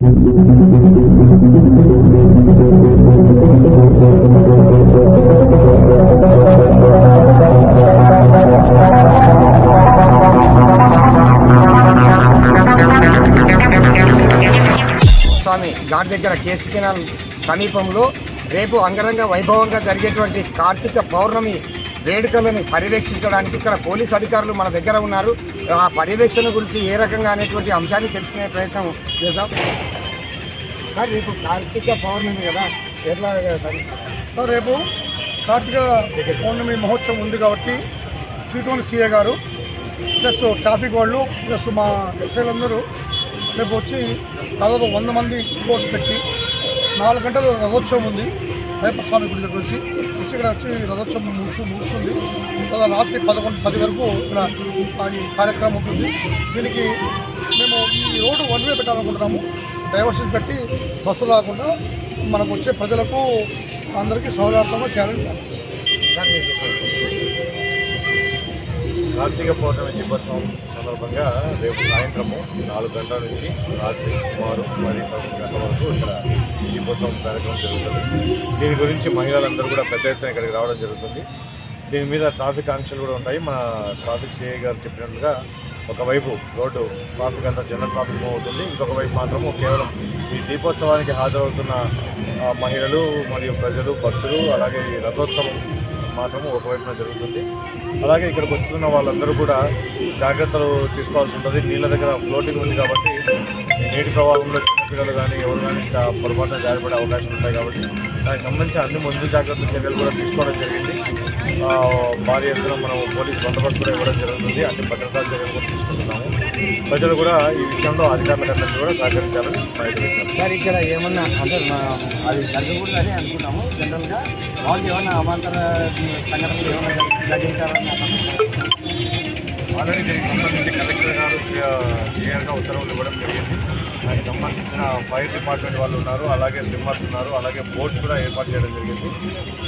స్వామి ఘాట్ దగ్గర case canal సమీపంలో రేపు అంగరంగ వైభవంగా జరిగేటువంటి కార్తీక పౌర్ణమి వేడుకలను పర్యవేక్షించడానికి ఇక్కడ పోలీస్ అధికారులు మన దగ్గర ఉన్నారు. ఆ పర్యవేక్షణ గురించి ఏ రకంగా అనేటువంటి అంశాన్ని తెలుసుకునే ప్రయత్నం చేద్దాం సార్ రేపు కార్తీక పౌర్ణమి కదా? ఎట్లా సార్? సార్ రేపు కార్తీక పౌర్ణమి మహోత్సవం ఉంది కాబట్టి టీటోన్ సీఏ గారు ప్లస్ ట్రాఫిక్ వాళ్ళు ప్లస్ మా ఎస్ఐలందరూ రేపు వచ్చి దాదాపు వంద మంది కోర్స్ పెట్టి నాలుగు గంటలు రథోత్సవం ఉంది. వేపస్వామి స్వామి గుడి దగ్గర నుంచి వచ్చి ఇక్కడ వచ్చి రథోత్సవం ముగుసు ముగుస్తుంది. తర్వాత రాత్రి పదకొండు పది వరకు ఇక్కడ ఈ కార్యక్రమం ఉంటుంది. దీనికి మేము ఈ రోడ్డు వన్ వే పెట్టాలనుకుంటున్నాము. డైవర్షన్ పెట్టి బస్సు రాకుండా మనకు వచ్చే ప్రజలకు అందరికీ సౌలభ్యంగా చేయాలని సార్ మీరు చెప్పారు కార్తీక పౌర్ణమి దీపోత్సవం సందర్భంగా రేపు సాయంత్రము నాలుగు గంటల నుంచి రాత్రి సుమారు పది పదకొండు గంటల వరకు ఇక్కడ దీపోత్సవం కార్యక్రమం జరుగుతుంది. దీని గురించి మహిళలందరూ కూడా పెద్ద ఎత్తున ఇక్కడికి రావడం జరుగుతుంది. దీని మీద ట్రాఫిక్ ఆంక్షలు కూడా ఉంటాయి. మన ట్రాఫిక్ సిఐ గారు చెప్పినట్లుగా ఒకవైపు రోడ్డు ట్రాఫిక్ అంతా జనరల్ ట్రాఫిక్ అవుతుంది ఇంకొక వైపు మాత్రము కేవలం ఈ దీపోత్సవానికి హాజరవుతున్న మహిళలు మరియు ప్రజలు భక్తులు అలాగే ఈ రథోత్సవం మాత్రము ఒకవైపున జరుగుతుంది. అలాగే ఇక్కడికి వస్తున్న వాళ్ళందరూ కూడా జాగ్రత్తలు తీసుకోవాల్సి ఉంటుంది. నీళ్ళ దగ్గర ఫ్లోటింగ్ ఉంది కాబట్టి నీటి ప్రవాహంలో చిన్నపిల్లలు కానీ ఎవరు కానీ ఇంకా పొరపాటున జారిపడే అవకాశం ఉంటాయి కాబట్టి దానికి సంబంధించి అన్ని ముందు జాగ్రత్త చర్యలు కూడా తీసుకోవడం జరిగింది. భారీ ఎత్తున మనం పోలీస్ బందోబస్తు కూడా ఇవ్వడం జరుగుతుంది. అన్ని భద్రతా చర్యలు కూడా తీసుకుంటున్నాము. ప్రజలు కూడా ఈ విషయంలో అధికారులందరినీ కూడా సహకరించాలని సార్ ఇక్కడ ఏమన్నా అంటే అది జరగకూడదని అనుకున్నాము. జనరల్గా వాళ్ళు ఏమన్నా అవాంతర సంఘటనలు ఏమన్నా జరిగించారని ఆల్రెడీ దీనికి సంబంధించి క్లియర్గా ఉత్తర్వులు ఇవ్వడం జరిగింది. దానికి సంబంధించిన ఫైర్ డిపార్ట్మెంట్ వాళ్ళు ఉన్నారు అలాగే స్విమ్మర్స్ ఉన్నారు అలాగే బోట్స్ కూడా ఏర్పాటు చేయడం జరిగింది.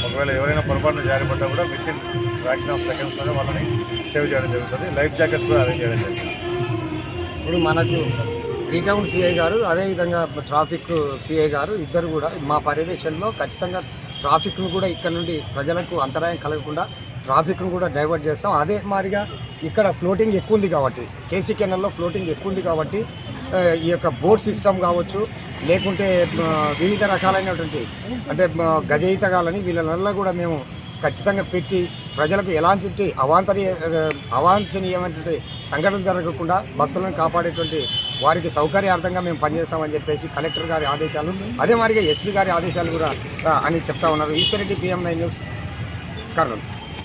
ఒకవేళ ఎవరైనా పొరపాటున జారిపడ్డా కూడా విత్ ఇన్ ఫ్రాక్షన్ ఆఫ్ సెకండ్స్లోనే వాళ్ళని సేవ్ చేయడం జరుగుతుంది. లైఫ్ జాకెట్స్ కూడా అరేంజ్ చేయడం జరిగింది. ఇప్పుడు మనకు త్రీ టౌన్ సిఐ గారు అదేవిధంగా ట్రాఫిక్ సిఐ గారు ఇద్దరు కూడా మా పర్యవేక్షణలో ఖచ్చితంగా ట్రాఫిక్ను కూడా ఇక్కడ నుండి ప్రజలకు అంతరాయం కలగకుండా ట్రాఫిక్ను కూడా డైవర్ట్ చేస్తాం. అదే మాదిరిగా ఇక్కడ ఫ్లోటింగ్ ఎక్కువ ఉంది కాబట్టి కేసీ కెనల్లో ఫ్లోటింగ్ ఎక్కువ ఉంది కాబట్టి ఈ యొక్క బోట్ సిస్టమ్ కావచ్చు లేకుంటే వివిధ రకాలైనటువంటి అంటే గజయితగాలని వీళ్ళ కూడా మేము ఖచ్చితంగా పెట్టి ప్రజలకు ఎలాంటి అవాంతరీయ అవాంఛనీయమైనటువంటి సంఘటనలు జరగకుండా భక్తులను కాపాడేటువంటి వారికి సౌకర్యార్థంగా మేము పనిచేస్తామని చెప్పేసి కలెక్టర్ గారి ఆదేశాలు అదే మాదిరిగా ఎస్పీ గారి ఆదేశాలు కూడా అని చెప్తా ఉన్నారు. Eshwar Reddy PM nine news Kurnool.